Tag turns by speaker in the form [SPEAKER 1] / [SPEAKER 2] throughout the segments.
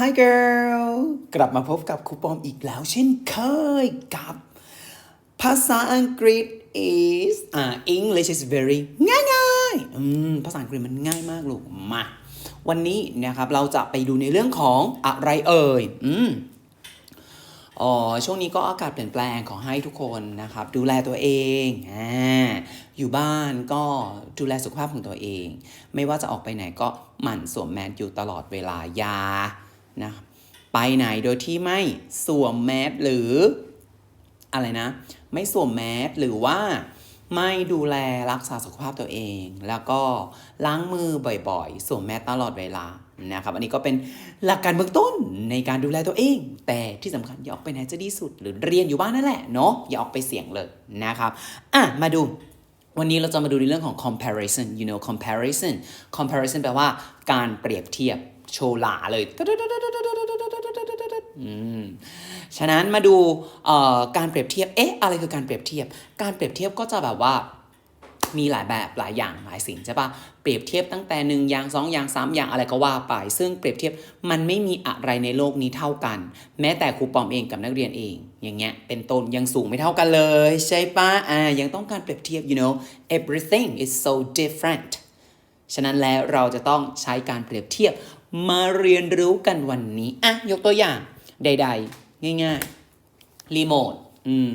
[SPEAKER 1] Hi girl กลับมาพบกับครูปอมอีกแล้วเช่นเคยกับ ภาษาอังกฤษ is อ่า English is very ง่ายง่ายอืมภาษาอังกฤษมันง่ายมากลูกมา วันนี้นะครับเราจะไปดูในเรื่องของอะไรเอ่ย อืมอ๋อช่วงนี้ก็อากาศเปลี่ยนแปลงขอให้ทุกคนนะครับ ดูแลตัวเองอ่าอยู่บ้านก็ดูแลสุขภาพของตัวเอง ไม่ว่าจะออกไปไหนก็หมั่นสวมแมสอยู่ตลอดเวลายา นะไปไหนโดยที่ไม่สวมแมสหรืออะไรนะ ไม่สวมแมสหรือว่าไม่ดูแลรักษาสุขภาพตัวเอง แล้วก็ล้างมือบ่อยๆ สวมแมสตลอดเวลานะครับ อันนี้ก็เป็นหลักการเบื้องต้นในการดูแลตัวเอง แต่ที่สำคัญอย่าออกไปไหนจะดีสุด หรือเรียนอยู่บ้านนั่นแหละเนาะอย่าออกไปเสี่ยงเลยนะครับอะมาดูวันนี้เราจะมาดูในเรื่องของ comparison you know comparison comparison แปลว่าการเปรียบเทียบ โชว์หลาเลยฉะนั้นมาดูการเปรียบเทียบ เอ๊ะ อะไรคือการเปรียบเทียบ การเปรียบเทียบก็จะแบบว่ามีหลายแบบหลายอย่างหลายสิ่งใช่ปะเปรียบเทียบตั้งแต่หนึ่งอย่างสองอย่างสามอย่างอะไรก็ว่าไป ซึ่งเปรียบเทียบมันไม่มีอะไรในโลกนี้เท่ากัน แม้แต่ครูปอมเองกับนักเรียนเอง อย่างเงี้ยเป็นต้นยังสูงไม่เท่ากันเลย ใช่ปะอ่ายังต้องการเปรียบเทียบ you know everything is so different ฉะนั้นแล้วเราจะต้องใช้การเปรียบเทียบ มาเรียนรู้กันวันนี้ อะ ยกตัวอย่าง ใด ๆ ง่ายๆ รีโมท อืม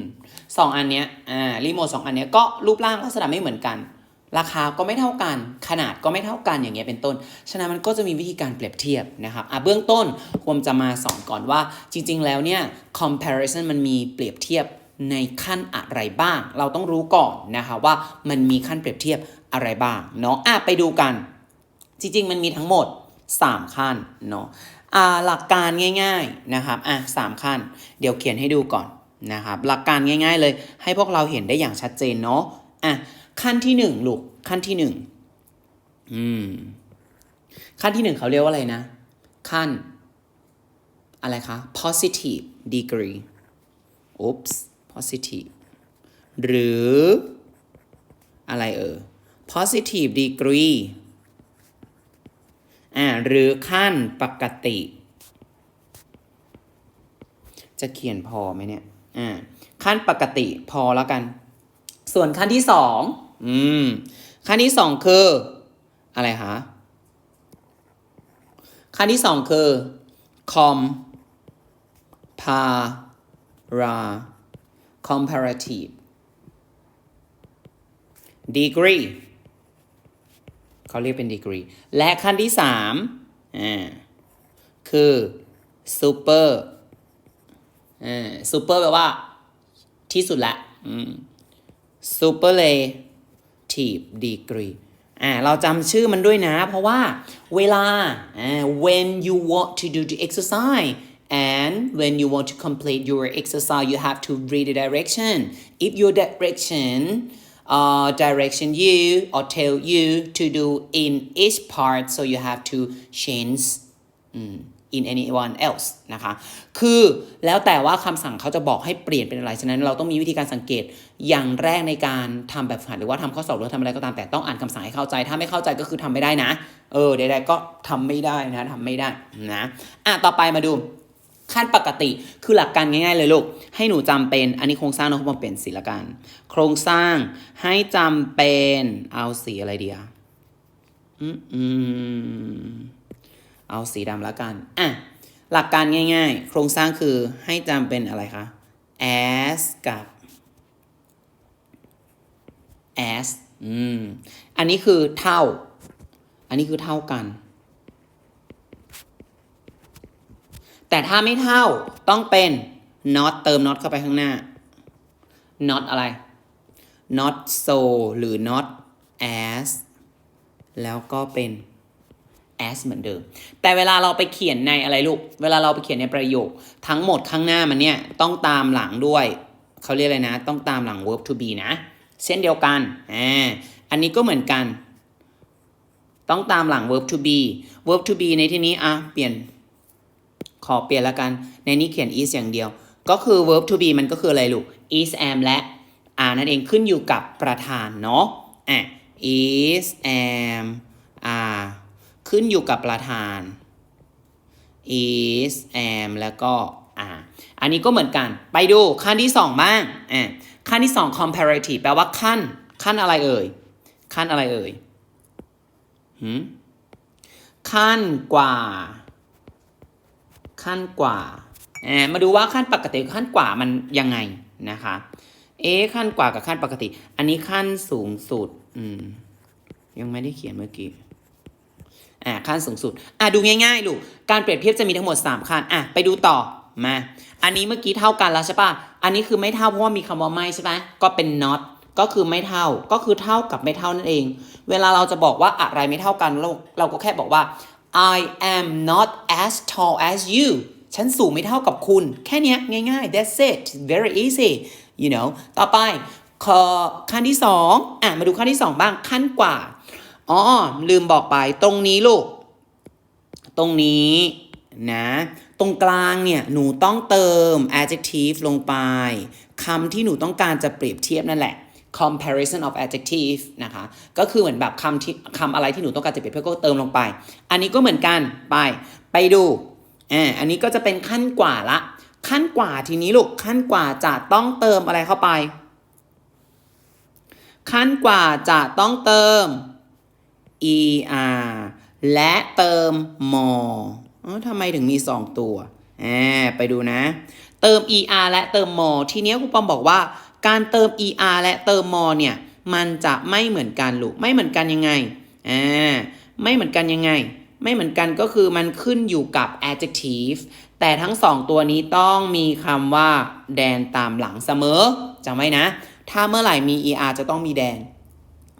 [SPEAKER 1] สองอันเนี้ย อ่า รีโมทสองอันเนี้ยก็รูปร่างลักษณะไม่เหมือนกัน ราคาก็ไม่เท่ากัน ขนาดก็ไม่เท่ากัน อย่างเงี้ย เป็นต้น ฉะนั้นมันก็จะมีวิธีการเปรียบเทียบนะครับ อะ เบื้องต้นควรจะมาสอนก่อนว่า จริง ๆ แล้วเนี่ย comparison มันมีเปรียบเทียบในขั้นอะไรบ้าง เราต้องรู้ก่อนนะคะว่ามันมีขั้นเปรียบเทียบอะไรบ้าง เนาะ อะ ไปดูกัน จริง ๆ มันมีทั้งหมด 3 ขั้นเนาะหลักการง่ายๆนะครับอะสามขั้น เดี๋ยวเขียนให้ดูก่อนนะครับหลักการง่าย ๆ เลย ให้พวกเราเห็นได้อย่างชัดเจนเนาะอะขั้นที่หนึ่งลูกขั้นที่หนึ่งอืม ขั้นที่หนึ่งเขาเรียกว่าอะไรนะ ขั้น อะไรคะ positive degree oops positive หรืออะไรเออ positive degree อ่าหรือขั้นปกติ จะเขียนพอไหมเนี่ยอ่าขั้นปกติพอแล้วกัน ส่วนขั้นที่สองอืมขั้นที่สองคือ อะไรคะขั้นที่สองคือ com para comparative degree เขาเรียกเป็นดีกรี และขั้นที่สามอ่าคือ super อ่า super แปลว่า ที่สุดละอืม superlative degree อ่าเราจำชื่อมันด้วยนะ เพราะว่าเวลาอ่า when you want to do the exercise and when you want to complete your exercise you have to read the direction if your direction uh, direction you or tell you to do in each part so you have to change อืม in anyone else นะคะ คือแล้วแต่ว่าคำสั่งเขาจะบอกให้เปลี่ยนเป็นอะไร ฉะนั้นเราต้องมีวิธีการสังเกตอย่างแรกในการทำแบบฝึกหัดหรือว่าทำข้อสอบหรือทำอะไรก็ตามแต่ต้องอ่านคำสั่งให้เข้าใจ ถ้าไม่เข้าใจก็คือทำไม่ได้นะ เออใดๆก็ทำไม่ได้นะทำไม่ได้นะ อะต่อไปมาดู ขั้นปกติ คือหลักการง่ายๆเลยลูก ให้หนูจำเป็น อันนี้โครงสร้างเนอะผมเป็นสีละกัน โครงสร้างให้จำเป็น เอาสีอะไรเดีอะอืมเอาสีดำละกัน อะ หลักการง่ายๆ โครงสร้างคือให้จำเป็นอะไรคะ as กับ as อืม อันนี้คือเท่า อันนี้คือเท่ากัน แต่ถ้าไม่เท่าต้องเป็น not เติม not เข้าไปข้างหน้า not อะไร not so หรือ not as แล้วก็เป็น as เหมือนเดิม แต่เวลาเราไปเขียนในอะไรลูก เวลาเราไปเขียนในประโยค ทั้งหมดข้างหน้ามันเนี่ย ต้องตามหลังด้วย เขาเรียกอะไรนะ ต้องตามหลัง verb to be นะ เช่นเดียวกัน อ่า อันนี้ก็เหมือนกัน ต้องตามหลัง verb to be verb to be ในที่นี้ อะ เปลี่ยน ขอเปลี่ยนละกัน ในนี้เขียน is อย่างเดียว ก็คือ verb to be มันก็คืออะไรลูก is am และ are นั่นเองขึ้นอยู่กับประธานเนาะอะ is am are ขึ้นอยู่กับประธาน is am แล้วก็ are อันนี้ก็เหมือนกัน ไปดูขั้นที่สองบ้างอะขั้นที่สอง comparative แปลว่าขั้น ขั้นอะไรเอ่ย ขั้นอะไรเอ่ยหืมขั้นกว่า ขั้นกว่ามาดูว่าขั้นปกติขั้นกว่ามันยังไงนะคะเอขั้นกว่ากับขั้นปกติ อันนี้ขั้นสูงสุดอืมยังไม่ได้เขียนเมื่อกี้อ่าขั้นสูงสุดอะดูง่ายๆลูกการเปรียบเทียบจะมีทั้งหมด 3 ขั้นอะไปดูต่อมาอันนี้เมื่อกี้เท่ากันแล้วใช่ปะอันนี้คือไม่เท่าเพราะว่ามีคำว่าไม่ใช่ไหมก็เป็น not ก็คือไม่เท่าก็คือเท่ากับไม่เท่านั่นเอง เวลาเราจะบอกว่าอะไรไม่เท่ากันเราเราก็แค่บอกว่า I am not as tall as you ฉันสูงไม่เท่ากับคุณ แค่นี้ยง่ายๆ that's it very easy you know ต่อไปขอขั้นที่สองอะมาดูขั้นที่สองบ้างขั้นกว่าอ๋อลืมบอกไปตรงนี้ลูก ตรงนี้นะ ตรงกลางเนี่ย หนูต้องเติม adjective ลงไปคำที่หนูต้องการจะเปรียบเทียบนั่นแหละ comparison of adjective นะคะ ก็คือเหมือนแบบคำที่คำอะไรที่หนูต้องการจะเปรียบเทียบก็เติมลงไป อันนี้ก็เหมือนกันไป ไปดูอ่าอันนี้ก็จะเป็นขั้นกว่าละ ขั้นกว่าทีนี้ลูกขั้นกว่าจะต้องเติมอะไรเข้าไป ขั้นกว่าจะต้องเติม er และเติม more อ๋อทำไมถึงมี 2 ตัวอ่าไปดูนะ เติม er และเติม more ทีนี้ครูปอมบอกว่า การเติม er และเติม more เนี่ยมันจะไม่เหมือนกันลูกไม่เหมือนกันยังไงอ่าไม่เหมือนกันยังไง ไม่เหมือนกันก็คือมันขึ้นอยู่กับ adjective แต่ทั้งสองตัวนี้ต้องมีคำว่าแดนตามหลังเสมอจำไว้นะ ถ้าเมื่อไหร่มี er จะต้องมีแดน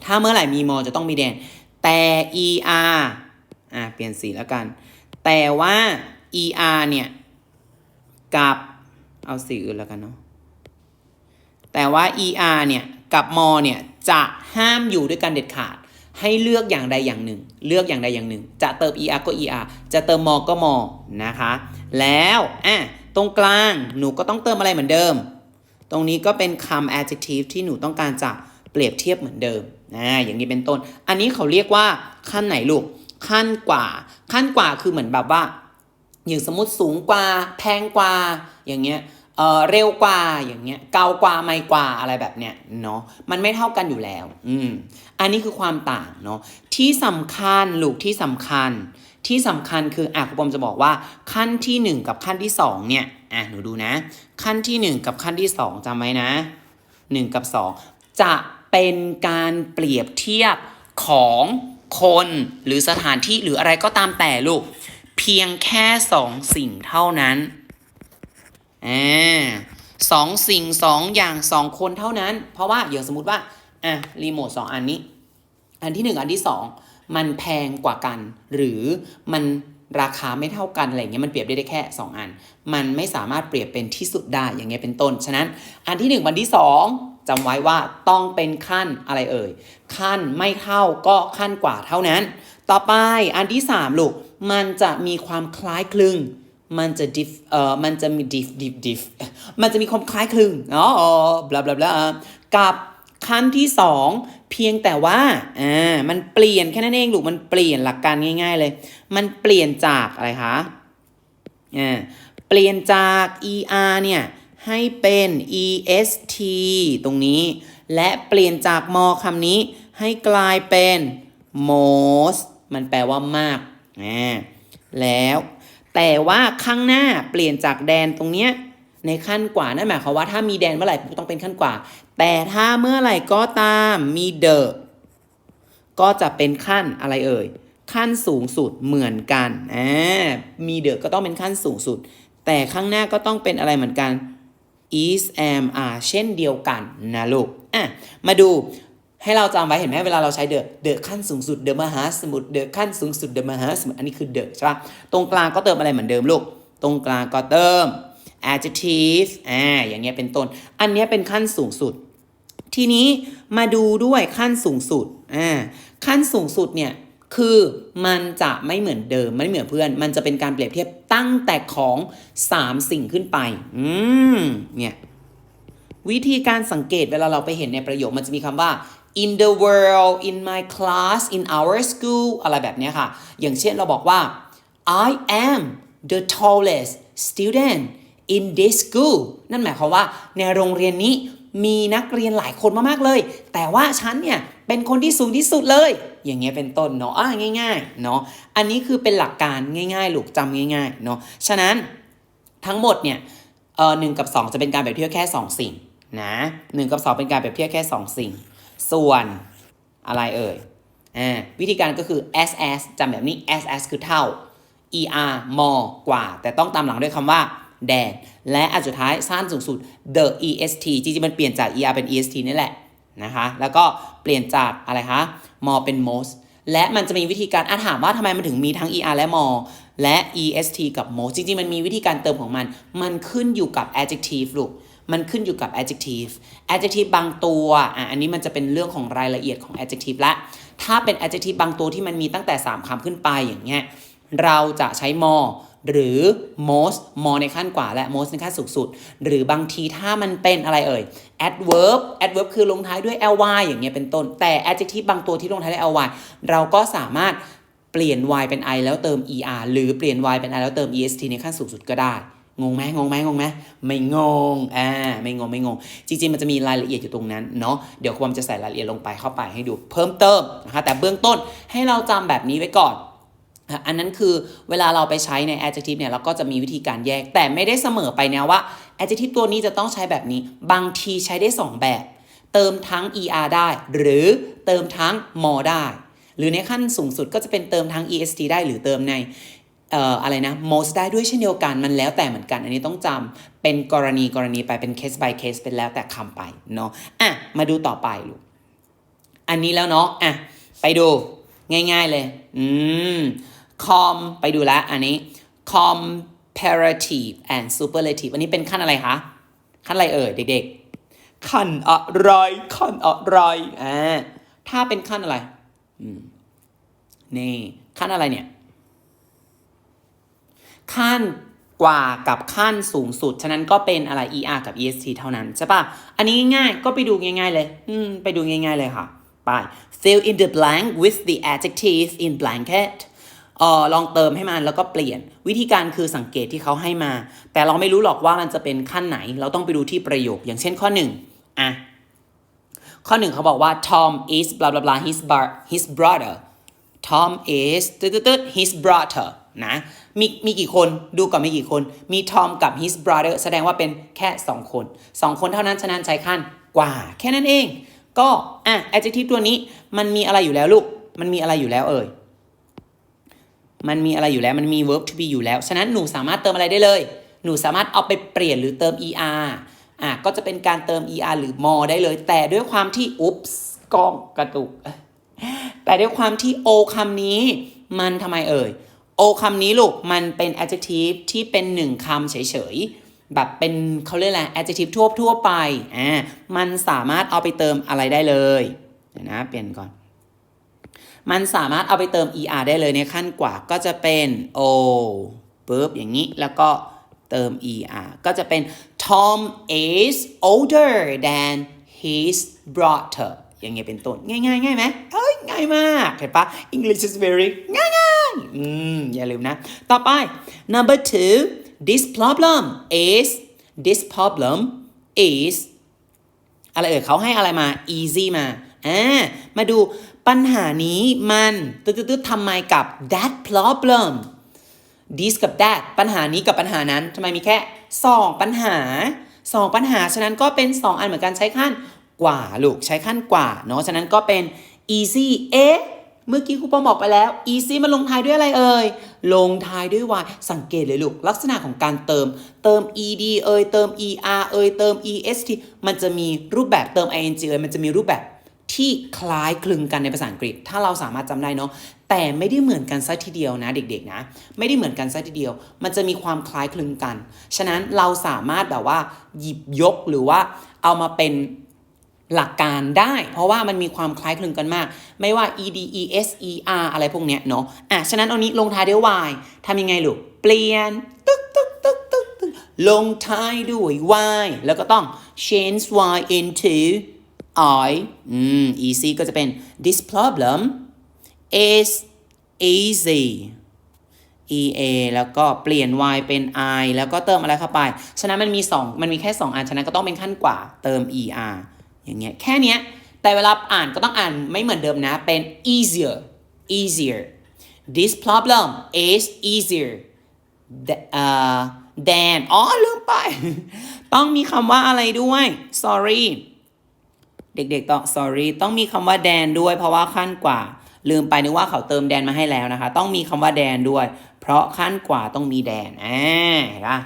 [SPEAKER 1] ถ้าเมื่อไหร่มี mor จะต้องมีแดน แต่ er อะเปลี่ยนสีแล้วกัน แต่ว่า er เนี่ย กับ เอาสีอื่นแล้วกันเนาะ แต่ว่า er เนี่ยกับ mo เนี่ยจะห้ามอยู่ด้วยกันเด็ดขาด ให้เลือกอย่างใดอย่างหนึ่ง เลือกอย่างใดอย่างหนึ่ง จะเติม er ก็ er จะเติม mo ก็ mo นะคะ แล้วอะตรงกลางหนูก็ต้องเติมอะไรเหมือนเดิม ตรงนี้ก็เป็นคำ adjective ที่หนูต้องการจะเปรียบเทียบเหมือนเดิมนะอย่างนี้เป็นต้น อันนี้เขาเรียกว่าขั้นไหนลูก ขั้นกว่า ขั้นกว่าคือเหมือนแบบว่า อย่างสมมติสูงกว่า แพงกว่า อย่างเงี้ย เออเร็วกว่าอย่างเงี้ยเกากว่าไม่กว่าอะไรแบบเนี้ยเนาะมันไม่เท่ากันอยู่แล้ว อืมอันนี้คือความต่างเนาะที่สำคัญลูกที่สำคัญ ที่สำคัญคืออะคุณปอมจะบอกว่าขั้นที่ 1 กับขั้นที่ 2 เนี่ยอะหนูดูนะ ขั้นที่ 1 กับขั้นที่ 2จำไว้นะ 1 กับ 2 จะเป็นการเปรียบเทียบของคนหรือสถานที่หรืออะไรก็ตามแต่ลูก เพียงแค่สองสิ่งเท่านั้น อ่าสองสิ่งสองอย่างสองคนเท่านั้น เพราะว่าอย่างสมมติว่าอะรีโมทสองอันนี้ อันที่หนึ่งอันที่สองมันแพงกว่ากัน หรือมันราคาไม่เท่ากันอะไรเงี้ยมันเปรียบได้ได้แค่ 2 อัน มันไม่สามารถเปรียบเป็นที่สุดได้อย่างเงี้ยเป็นต้น ฉะนั้นอันที่1อันที่ 2จำไว้ว่าต้องเป็นขั้นอะไรเอ่ยขั้นไม่เท่าก็ขั้นกว่าเท่านั้น ต่อไปอันที่ 3 ลูก มันจะมีความคล้ายคลึง มันจะ diff เอ่อมันจะมี diff diff diff มันจะมีความคล้ายคลึงอ๋อบลาบลาบลากับขั้นที่สองเพียงแต่ว่าอ่ามันเปลี่ยนแค่นั้นเองลูกมันเปลี่ยนหลักการง่าย ๆ เลย มันเปลี่ยนจากอะไรคะอ่าเปลี่ยนจาก er เนี่ยให้เป็น est ตรงนี้ และเปลี่ยนจาก more คำนี้ ให้กลายเป็น most มันแปลว่ามากอ่าแล้ว แต่ว่าข้างหน้าเปลี่ยนจากแดนตรงเนี้ยในขั้นกว่านั่นหมายความว่าถ้ามีแดนเมื่อไหร่ต้องเป็นขั้นกว่า แต่ถ้าเมื่อไหร่ก็ตามมีเดอะก็จะเป็นขั้นอะไรเอ่ยขั้นสูงสุดเหมือนกันอ่ามีเดอะก็ต้องเป็นขั้นสูงสุด แต่ข้างหน้าก็ต้องเป็นอะไรเหมือนกัน is am are เช่นเดียวกันนะลูกอะมาดู ให้เราจำไว้เห็นไหมเวลาเราใช้เดอะเดอะขั้นสูงสุดเดอะมหาสมุทรเดอะขั้นสูงสุดเดอะมหาสมุทรอันนี้คือเดอะใช่ปะตรงกลางก็เติมอะไรเหมือนเดิมลูก ตรงกลางก็เติม adjective อ่าอย่างเงี้ยเป็นต้น อันเนี้ยเป็นขั้นสูงสุด ทีนี้มาดูด้วยขั้นสูงสุดอ่าขั้นสูงสุดเนี่ยคือมันจะไม่เหมือนเดิมไม่เหมือนเพื่อน มันจะเป็นการเปรียบเทียบตั้งแต่ของ 3 สิ่งขึ้นไป อืมเนี่ยวิธีการสังเกตเวลาเราไปเห็นในประโยคมันจะมีคำว่า in the world in my class in our school อะไรแบบนี้ค่ะ อย่างเช่นเราบอกว่า I am the tallest student in this school นั่นหมายความว่าในโรงเรียนนี้มีนักเรียนหลายคนมากๆเลย แต่ว่าฉันเนี่ยเป็นคนที่สูงที่สุดเลย อย่างเงี้ยเป็นต้นเนาะอะง่าย ๆ เนาะ อันนี้คือเป็นหลักการง่าย ๆ ลูกจำง่าย ๆ เนาะ ฉะนั้นทั้งหมดเนี่ยเออหนึ่งกับ 2 จะเป็นการเปรียบเทียบแค่ 2 สิ่งนะหนึ่งกับ 2 เป็นการเปรียบเทียบแค่ 2 สิ่ง ส่วนอะไรเอ่ยอ่าวิธีการก็คือ ss จำแบบนี้ ss คือเท่า er more กว่า แต่ต้องตามหลังด้วยคำว่า than และอันสุดท้ายสั้นสูงสุด the est จริงๆมันเปลี่ยนจาก er เป็น est นี่แหละนะคะแล้วก็เปลี่ยนจากอะไรคะ more เป็น most และมันจะมีวิธีการอาถามว่าทำไมมันถึงมีทั้ง er และ more และ est กับ most จริงๆ มันมีวิธีการเติมของมัน มันขึ้นอยู่กับ adjective ลูก มันขึ้นอยู่กับ adjective adjective บางตัวอะอันนี้มันจะเป็นเรื่องของรายละเอียดของ adjective ละถ้าเป็น adjective บางตัวที่มันมีตั้งแต่ 3คำขึ้นไปอย่างเงี้ยเราจะใช้ more หรือ most more ในขั้นกว่าและ most ในขั้นสูงสุด หรือบางทีถ้ามันเป็นอะไรเอ่ย adverb adverb คือลงท้ายด้วย ly อย่างเงี้ยเป็นต้น แต่ adjective บางตัวที่ลงท้ายด้วย ly เราก็สามารถเปลี่ยน y เป็น i แล้วเติม er หรือเปลี่ยน y เป็น i แล้วเติม est ในขั้นสูงสุดก็ได้ งงไหมงงไหมงงไหมไม่งงอ่าไม่งงไม่งง จริง ๆ มันจะมีรายละเอียดอยู่ตรงนั้นเนาะเดี๋ยวความจะใส่รายละเอียดลงไปเข้าไปให้ดูเพิ่มเติมนะคะแต่เบื้องต้นให้เราจำแบบนี้ไว้ก่อน อันนั้นคือเวลาเราไปใช้ใน adjective เนี่ยเราก็จะมีวิธีการแยก แต่ไม่ได้เสมอไปนะว่า adjective ตัวนี้จะต้องใช้แบบนี้ บางทีใช้ได้ 2 แบบ เติมทั้ง er ได้ หรือเติมทั้ง more ได้ หรือในขั้นสูงสุดก็จะเป็นเติมทั้ง est ได้หรือเติมใน อะไรนะ most ได้ด้วยเช่นเดียวกันมันแล้วแต่เหมือนกัน อันนี้ต้องจำเป็นกรณีกรณีไปเป็น case by case เป็นแล้วแต่คำไปเนาะอะมาดูต่อไปลูกอันนี้แล้วเนาะอะไปดูง่ายๆเลย อืม com ไปดูแล้วอันนี้ comparative and superlative อันนี้เป็นขั้นอะไรคะ ขั้นอะไรเอ่ยเด็กๆ ขั้นอะไรขั้นอะไรอ่าถ้าเป็นขั้นอะไร อืม นี่ ขั้นอะไรเนี่ย ขั้นกว่ากับขั้นสูงสุด ฉะนั้นก็เป็นอะไร er กับ est เท่านั้นใช่ปะอันนี้ง่ายๆ ก็ไปดูง่ายๆเลย อืม ไปดูง่ายๆเลยค่ะ ไป fill in the blank with the adjectives in blanket เอ่อลองเติมให้มันแล้วก็เปลี่ยน วิธีการคือสังเกตที่เขาให้มา แต่เราไม่รู้หรอกว่ามันจะเป็นขั้นไหน เราต้องไปดูที่ประโยค อย่างเช่นข้อหนึ่งอะ ข้อหนึ่งเขาบอกว่า Tom is blah blah blah his bar his brother Tom is ตึ๊ด his brother นะมีมีกี่คนดูก่อนมีกี่คน มี Tom กับ his brother แสดงว่าเป็นแค่ 2 คน 2 คนเท่านั้นฉะนั้นใช้ขั้นกว่า แค่นั้นเอง ก็อะ adjective ตัวนี้มันมีอะไรอยู่แล้วลูก มันมีอะไรอยู่แล้วเอ่ยมันมีอะไรอยู่แล้วมันมี verb to be อยู่แล้ว ฉะนั้นหนูสามารถเติมอะไรได้เลย หนูสามารถเอาไปเปลี่ยนหรือเติม er อะก็จะเป็นการเติม er หรือ more ได้เลย แต่ด้วยความที่อุ๊ปกล้องกระตุก แต่ด้วยความที่ o คำนี้ มันทำไมเอ่ย o คำนี้ลูกมันเป็น adjective ที่เป็นหนึ่งคำเฉยๆ แบบเป็นเขาเรียกอะไร adjective ทั่วทั่วไปอ่ามันสามารถเอาไปเติมอะไรได้เลยเดี๋ยวนะเปลี่ยนก่อน มันสามารถเอาไปเติม er ได้เลยในขั้นกว่าก็จะเป็น o ปุ๊บอย่างนี้แล้วก็เติม er ก็จะเป็น Tom is older than his brother อย่างเงี้ยเป็นต้นง่ายๆง่ายไหมเอ้ยง่ายมากเห็นปะ English is very ง่าย อืมอย่าลืมนะ ต่อไป number two this problem is this problem is อะไรเอ่ยเขาให้อะไรมา easy มาอ่ามาดูปัญหานี้มันตึ๊ดๆทำไมกับ that problem this กับ that ปัญหานี้กับปัญหานั้นทำไมมีแค่2ปัญหา2ปัญหา ฉะนั้นก็เป็น 2 อันเหมือนกันใช้ขั้นกว่าลูกใช้ขั้นกว่าเนาะฉะนั้นก็เป็น easy เอ๊ะ เมื่อกี้ครูปอมบอกไปแล้ว easy มันลงท้ายด้วยอะไรเอ่ย ลงท้ายด้วย y สังเกตเลยลูก ลักษณะของการเติม เติม ed เอ่ย เติม er เอ่ย เติม est มันจะมีรูปแบบเติม ing เอ่ย มันจะมีรูปแบบที่คล้ายคลึงกันในภาษาอังกฤษ ถ้าเราสามารถจำได้เนาะ แต่ไม่ได้เหมือนกันซะทีเดียวนะเด็กๆนะ ไม่ได้เหมือนกันซะทีเดียว มันจะมีความคล้ายคลึงกัน ฉะนั้นเราสามารถแบบว่าหยิบยกหรือว่าเอามาเป็น หลักการได้ เพราะว่ามันมีความคล้ายคลึงกันมาก ไม่ว่า ed es er อะไรพวกเนี้ยเนาะอะฉะนั้นเอานี้ลงท้ายด้วย y ทำยังไงลูก เปลี่ยนตึ๊กตึ๊กตึ๊กตึกตึกลงท้ายด้วย y แล้วก็ต้อง change y into i อืม easy ก็จะเป็น this problem is easy ea แล้วก็เปลี่ยน y เป็น i แล้วก็เติมอะไรเข้าไป ฉะนั้นมันมี 2 มันมีแค่ 2 อัน ฉะนั้นก็ต้องเป็นขั้นกว่าเติม er อย่างเงี้ยแค่เนี้ยแต่เวลาอ่านก็ต้องอ่านไม่เหมือนเดิมนะ เป็น easier easier this problem is easier than อ๋อลืมไป ต้องมีคำว่าอะไรด้วย sorry เด็กๆต้อง sorry ต้องมีคำว่า than ด้วย เพราะว่าขั้นกว่า ลืมไปนึกว่าเขาเติม than มาให้แล้วนะคะ ต้องมีคำว่า than ด้วย เพราะขั้นกว่าต้องมี than อ่าเห็นปะ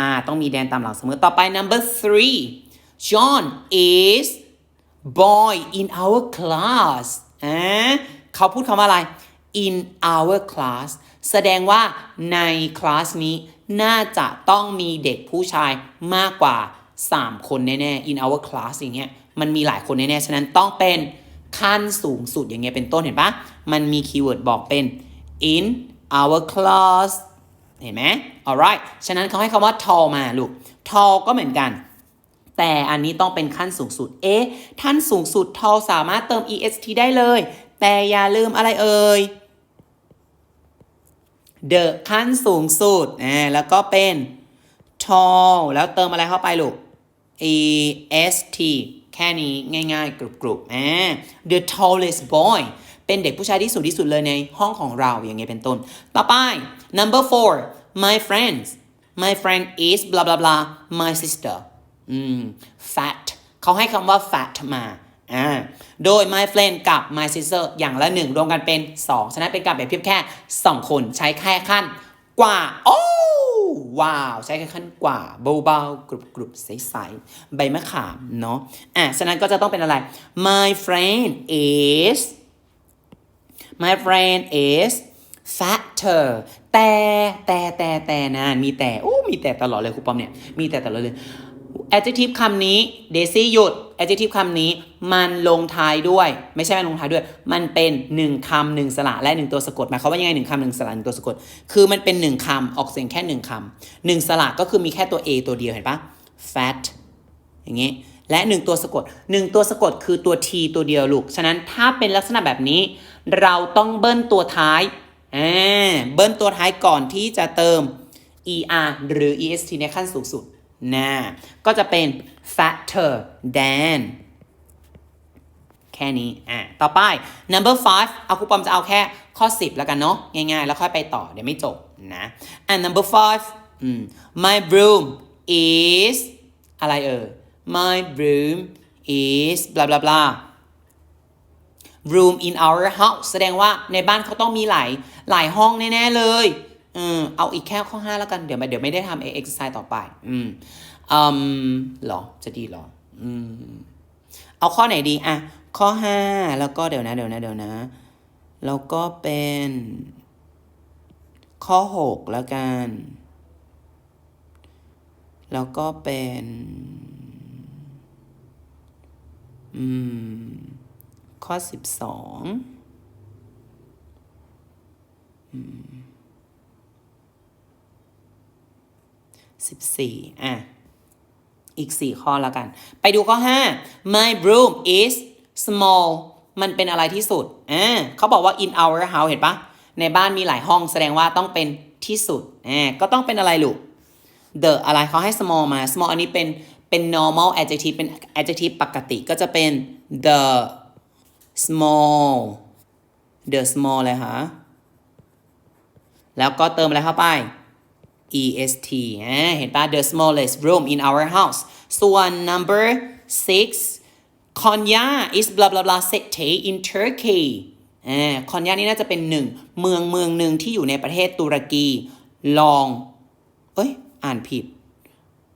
[SPEAKER 1] er ต้องมี than ตามหลังเสมอต่อไป number three John is boy in our class อ่าเขาพูดคำว่าอะไร in our class แสดงว่าในคลาสนี้น่าจะต้องมีเด็กผู้ชายมากกว่า 3 คนแน่ๆ in our class อย่างเงี้ยมันมีหลายคนแน่ๆ ฉะนั้นต้องเป็นขั้นสูงสุดอย่างเงี้ยเป็นต้นเห็นปะมันมีคีย์เวิร์ดบอกเป็น in our class เห็นไหม alright ฉะนั้นเขาให้คำว่า tall มาลูก tall ก็เหมือนกัน แต่อันนี้ต้องเป็นขั้นสูงสุด เอ๊ะท่านสูงสุด tall สามารถเติม est ได้เลย แต่อย่าลืมอะไรเอ่ย the ขั้นสูงสุดอ่าแล้วก็เป็น tall แล้วเติมอะไรเข้าไปลูก est แค่นี้ง่ายๆ กรุบๆอ่า the tallest boy เป็นเด็กผู้ชายที่สุดที่สุดเลยในห้องของเราอย่างเงี้ยเป็นต้น ต่อไป number four my friends my friend is blah blah blah my sister อืม fat เขาให้คำว่า fat มาอ่าโดย my friend กับ my sister อย่างละหนึ่งรวมกันเป็น 2 ฉะนั้นเป็นการเปรียบเทียบแค่ 2 คนใช้แค่ขั้นกว่า โอ้ว้าว ใช้แค่ขั้นกว่าเบาๆกรุบๆใสๆใบมะขามเนาะอะฉะนั้นก็จะต้องเป็นอะไร my friend is my friend is fatter แต่แต่แต่แต่นะมีแต่โอ้มีแต่ตลอดเลยครูปอมเนี่ย มีแต่ตลอดเลย adjective คำนี้เดซี่หยุด adjective คำนี้ มันลงท้ายด้วย ไม่ใช่มันลงท้ายด้วย มันเป็นหนึ่งคำหนึ่งสระและหนึ่งตัวสะกดหมายความว่ายังไงหนึ่งคำหนึ่งสระหนึ่งตัวสะกด คือมันเป็นหนึ่งคำออกเสียงแค่หนึ่งคำหนึ่งสระก็คือมีแค่ตัว a ตัวเดียวเห็นปะ fat อย่างงี้และหนึ่งตัวสะกดหนึ่งตัวสะกดคือตัว t ตัวเดียวลูก ฉะนั้นถ้าเป็นลักษณะแบบนี้ เราต้องเบิ้ลตัวท้ายอ่าเบิ้ลตัวท้ายก่อนที่จะเติม er หรือ est ในขั้นสูงสุด นะก็จะเป็น fatter than แค่นี้ อะ ต่อไป number five เอาคูปอมจะเอาแค่ข้อ 10 แล้วกันเนาะ ง่ายๆ แล้วค่อยไปต่อ เดี๋ยวไม่จบนะ and number five อืม my broom is อะไรเอ่ย my broom is blah blah blah room in our house แสดงว่าในบ้านเขาต้องมีหลาย หลายห้องแน่ ๆ เลย เอืมเอาอีกแค่ข้อ 5 แล้วกัน เดี๋ยวไม่เดี๋ยวไม่ได้ทำ exercise ต่อไป อืมอืมหรอ จะดีหรอ อืม เอาข้อไหนดีอะข้อ 5 แล้วก็เดี๋ยวนะ เดี๋ยวนะ เดี๋ยวนะ แล้วก็เป็น ข้อ 6 แล้วกัน แล้วก็เป็น อืม ข้อ 12อืม 14 อะ อีก 4 ข้อแล้วกัน ไปดูข้อ 5 my room is small มันเป็นอะไรที่สุด อ่าเขาบอกว่า in our house เห็นปะ ในบ้านมีหลายห้องแสดงว่าต้องเป็นที่สุด อ่า ก็ต้องเป็นอะไรลูก the อะไรเขาให้ small มา small อันนี้เป็น เป็น normal adjective เป็น adjective ปกติก็จะเป็น the small the small เลยฮะ แล้วก็เติมอะไรเข้าไป est เห็นปะ the smallest room in our house ส่วน number six Konya is blah blah blah city in Turkey อ่าคอนยานี่น่าจะเป็นหนึ่งเมืองเมืองหนึ่งที่อยู่ในประเทศตุรกี ลอง เอ้ย อ่านผิด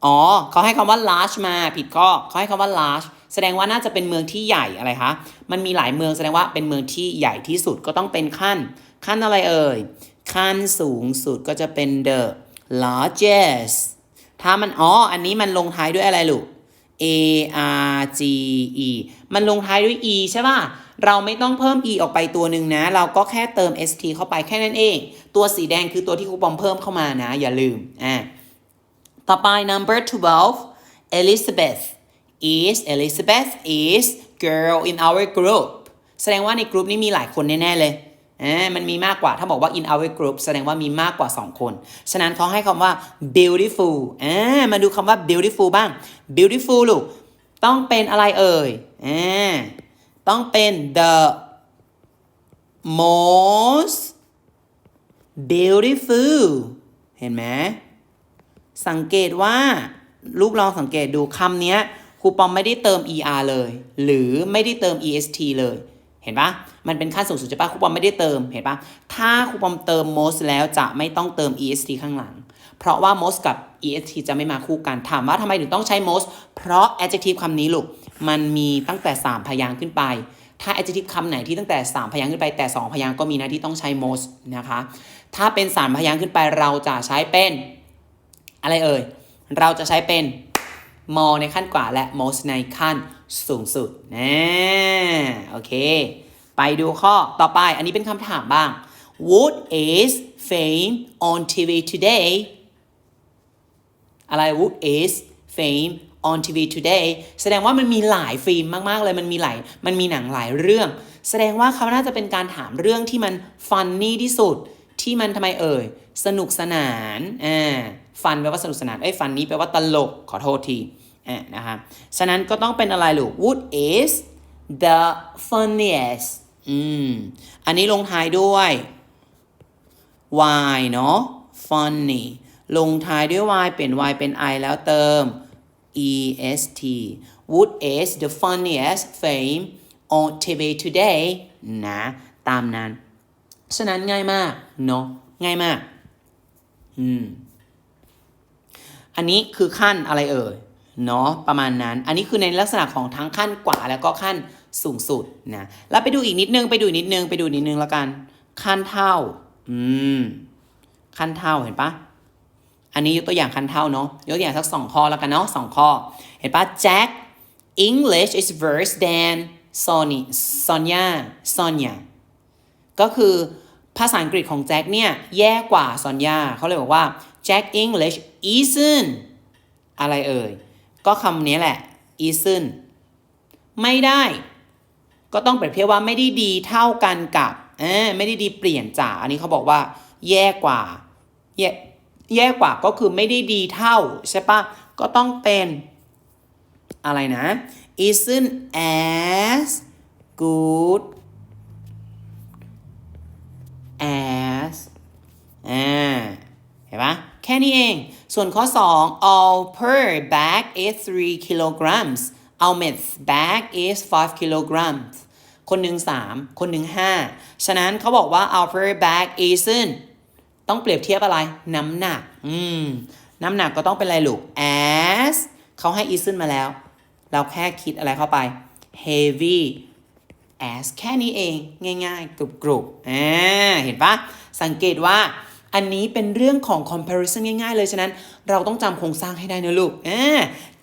[SPEAKER 1] อ๋อเขาให้คำว่า large มาผิดข้อเขาให้คำว่า large แสดงว่าน่าจะเป็นเมืองที่ใหญ่อะไรคะ มันมีหลายเมืองแสดงว่าเป็นเมืองที่ใหญ่ที่สุดก็ต้องเป็นขั้น ขั้นอะไรเอ่ย ขั้นสูงสุดก็จะเป็น the largest ถ้ามันอ๋ออันนี้มันลงท้ายด้วยอะไรลูก A R G E มันลงท้ายด้วย E ใช่ป่ะ เราไม่ต้องเพิ่ม E ออกไปตัวหนึ่งนะ เราก็แค่เติม S T เข้าไปแค่นั้นเอง ตัวสีแดงคือตัวที่ครูปอมเพิ่มเข้ามานะ อย่าลืม อะ ต่อไป number 12 Elizabeth is Elizabeth is girl in our group แสดงว่าในกลุ่มนี้มีหลายคนแน่ ๆ เลย มันมีมากกว่าถ้าบอกว่า in our group แสดงว่ามีมากกว่า 2 คน ฉะนั้นเขาให้คำว่า beautiful มาดูคำว่า beautiful บ้าง beautiful ลูก ต้องเป็นอะไรเอ่ยอต้องเป็น the most beautiful เห็นไหมสังเกตว่าลูกลองสังเกตดูคำนี้ครูปอมไม่ได้เติม er เลย หรือไม่ได้เติม est เลย เห็นปะมันเป็นขั้นสูงสุดใช่ปะครูปอมไม่ได้เติม เห็นปะถ้าครูปอมเติม most แล้วจะไม่ต้องเติม est ข้างหลัง เพราะว่า most กับ est จะไม่มาคู่กัน ถามว่าทำไมถึงต้องใช้ most เพราะ adjective คำนี้ลูก มันมีตั้งแต่ 3 พยางค์ขึ้นไป ถ้า adjective คำไหนที่ตั้งแต่ 3 พยางค์ขึ้นไป แต่ 2 พยางค์ก็มีหน้าที่ต้องใช้ most นะคะ ถ้าเป็น 3 พยางค์ขึ้นไปเราจะใช้เป็น อะไรเอ่ย เราจะใช้เป็น more ในขั้นกว่าและ most ในขั้น สูงสุดนะโอเค ไปดูข้อต่อไปอันนี้เป็นคำถามบ้าง What is fame on TV today อะไร What is fame on TV today แสดงว่ามันมีหลายฟิล์มมาก ๆ เลย มันมีหลาย มันมีหนังหลายเรื่อง แสดงว่าเขาน่าจะเป็นการถามเรื่องที่มันฟันนี่ที่สุด ที่มันทำไมเอ่ย สนุกสนาน อ่า ฟันแปลว่าสนุกสนาน เอ้ย ฟันนี้แปลว่าตลก ขอโทษที นะคะฉะนั้นก็ต้องเป็นอะไรลูก What is the funniest อืม อันนี้ลงท้ายด้วย y เนาะ funny ลงท้ายด้วย y เปลี่ยน y เป็น i แล้วเติม est Wood is the funniest fame on TV today นะ ตามนั้น ฉะนั้นง่ายมากเนาะ ง่ายมาก อืม อันนี้คือขั้นอะไรเอ่ย เนาะประมาณนั้น อันนี้คือในลักษณะของทั้งขั้นกว่าแล้วก็ขั้นสูงสุดนะแล้วไปดูอีกนิดนึงไปดูนิดนึงไปดูนิดนึงแล้วกัน ขั้นเท่าอืมขั้นเท่าเห็นปะอันนี้ยกตัวอย่างคันเท่าเนาะยกตัวอย่างสักสองข้อแล้วกันเนาะสองข้อ เห็นปะ Jack English is worse than Sonny Sonia Sonia ก็คือภาษาอังกฤษของแจ็คเนี่ยแย่กว่าซอนยาเขาเลยบอกว่า Jack English isn't อะไรเอ่ย ก็คำนี้แหละ isn't ไม่ได้ ก็ต้องเปรียบเทียบว่าไม่ได้ดีเท่ากันกับเออไม่ได้ดีเปลี่ยนจากอันนี้เขาบอกว่า แย่กว่าแย่แย่กว่าก็คือไม่ได้ดีเท่าใช่ปะก็ต้องเป็นอะไรนะ isn't as good as อ่าเห็นปะแค่นี้เอง ส่วนข้อ 2 all per bag is 3 kilograms almond bag is 5 kilograms คนหนึ่ง3 คนหนึ่ง5 ฉะนั้นเขาบอกว่า all per bag isn't ต้องเปรียบเทียบอะไร น้ำหนัก อืม น้ำหนักก็ต้องเป็นอะไรลูก as เขาให้ isn't มาแล้ว เราแค่คิดอะไรเข้าไป heavy as แค่นี้เองง่ายๆตุบกรุบๆอ่าเห็นปะสังเกตว่า อันนี้เป็นเรื่องของ comparison ง่ายๆ เลย ฉะนั้นเราต้องจำโครงสร้างให้ได้นะลูกอ่า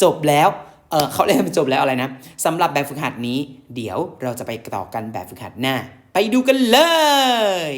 [SPEAKER 1] จบแล้วเออเขาเรียกจบแล้วอะไรนะสำหรับแบบฝึกหัดนี้ เดี๋ยวเราจะไปต่อกันแบบฝึกหัดหน้า ไปดูกันเลย